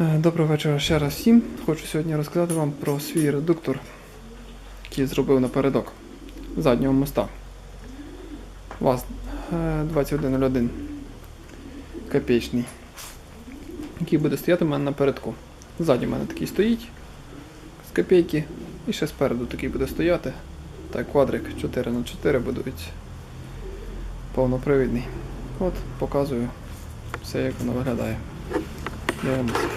Е, Доброго вечора ще раз всім. Хочу сьогодні розказати вам про свій редуктор, який зробив напередок заднього моста. ВАЗ е, 2101 копеечний, який буде стояти у мене напередку. Ззаді в мене такий стоїть з копійки, і ще спереду такий буде стояти. Так, квадрик 4х4 будується. Повнопривідний. От, показую все, як воно виглядає. Дивимося.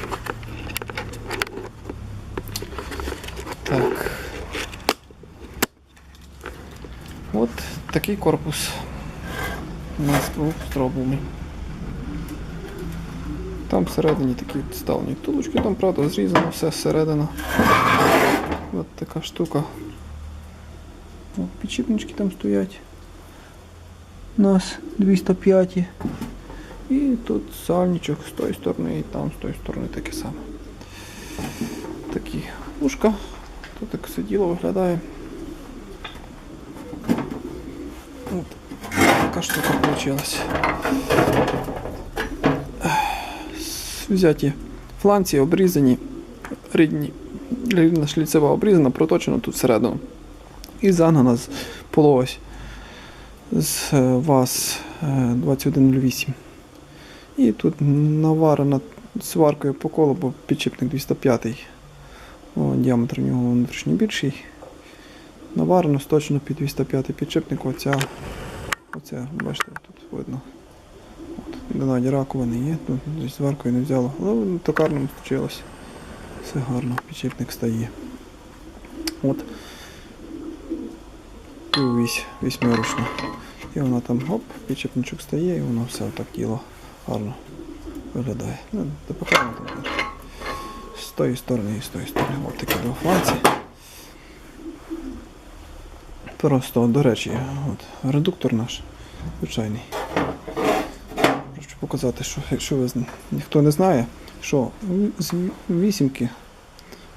Так. От такий корпус у нас був зроблений. Там всередині такі ставлені втулочки, там, правда, зрізано все зсередини. От така штука. О, підшипнички там стоять. У нас 205. І тут сальничок з тої сторони і там з тої сторони таке саме. Такі ушка. Тут так сиділо виглядає. От така штука вийшла. Взяті фланці обрізані, рідні, рідна шліцева обрізана, проточена тут всередину. І загнана з полось з е, ВАЗ е, 2108. І тут наварена сваркою по колу, бо підшипник 205 О, діаметр у нього внутрішній більший. Наварено точно під 205 підшипник. Оця, оця, бачите, тут видно. От, раковини є, тут зі сваркою не взяло. Але токарному случилось. Все гарно, підшипник стає. От. І вісь, вісьмерочна. І вона там оп, підшипничок стає, і воно все так діло гарно виглядає. Ну, та покажемо там. З тої сторони і з тої сторони. Ось такі два фланці. Просто, до речі, от, редуктор наш звичайний. Хочу показати, що якщо ви ніхто не знає, що з вісімки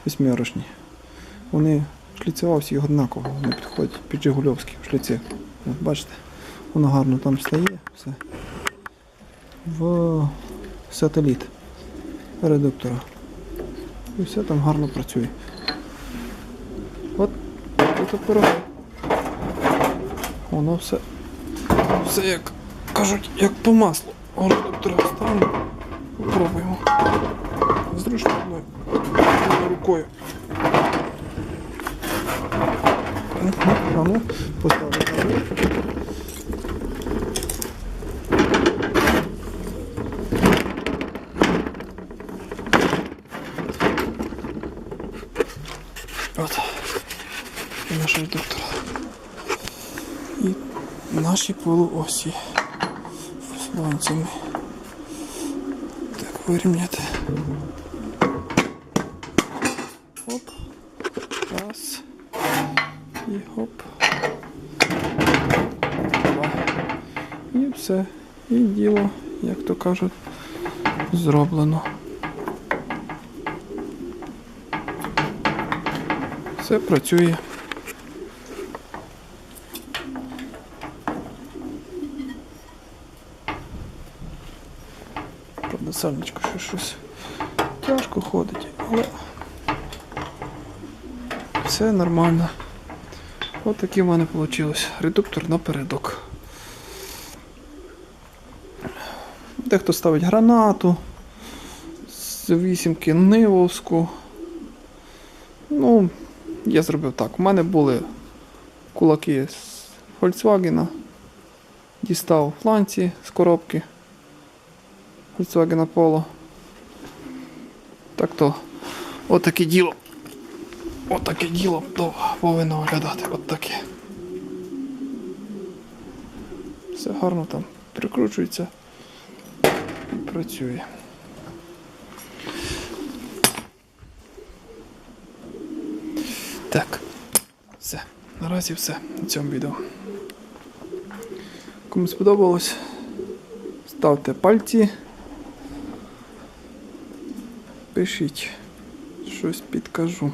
восьмірочні, вони шліцева всі однаково, вони підходять під Жигульовські шліці. От бачите, воно гарно там стає, все. В сателіт редуктора. І все там гарно працює. От і тепер воно все, все як кажуть, як по маслу. Редуктора ставимо. Попробуємо. Зручно одною рукою. А ну, поставлю От. І наш редуктор. І наші полуосі з ланцями. Так, вирівняти. Оп. Раз. І хоп. Два. І все. І діло, як то кажуть, зроблено. Все працює. Правда, сальничко ще щось тяжко ходить, але все нормально. Ось таке в мене вийшло. Редуктор напередок. Дехто ставить гранату з вісімки нивовську. Ну, я зробив так. У мене були кулаки з Volkswagen. Дістав фланці з коробки Volkswagen Polo. Так то отаке діло. Отаке діло повинно виглядати. От. Все гарно там прикручується і працює. Так, все. Наразі все на цьому відео. Кому сподобалось, ставте пальці. Пишіть, щось підкажу.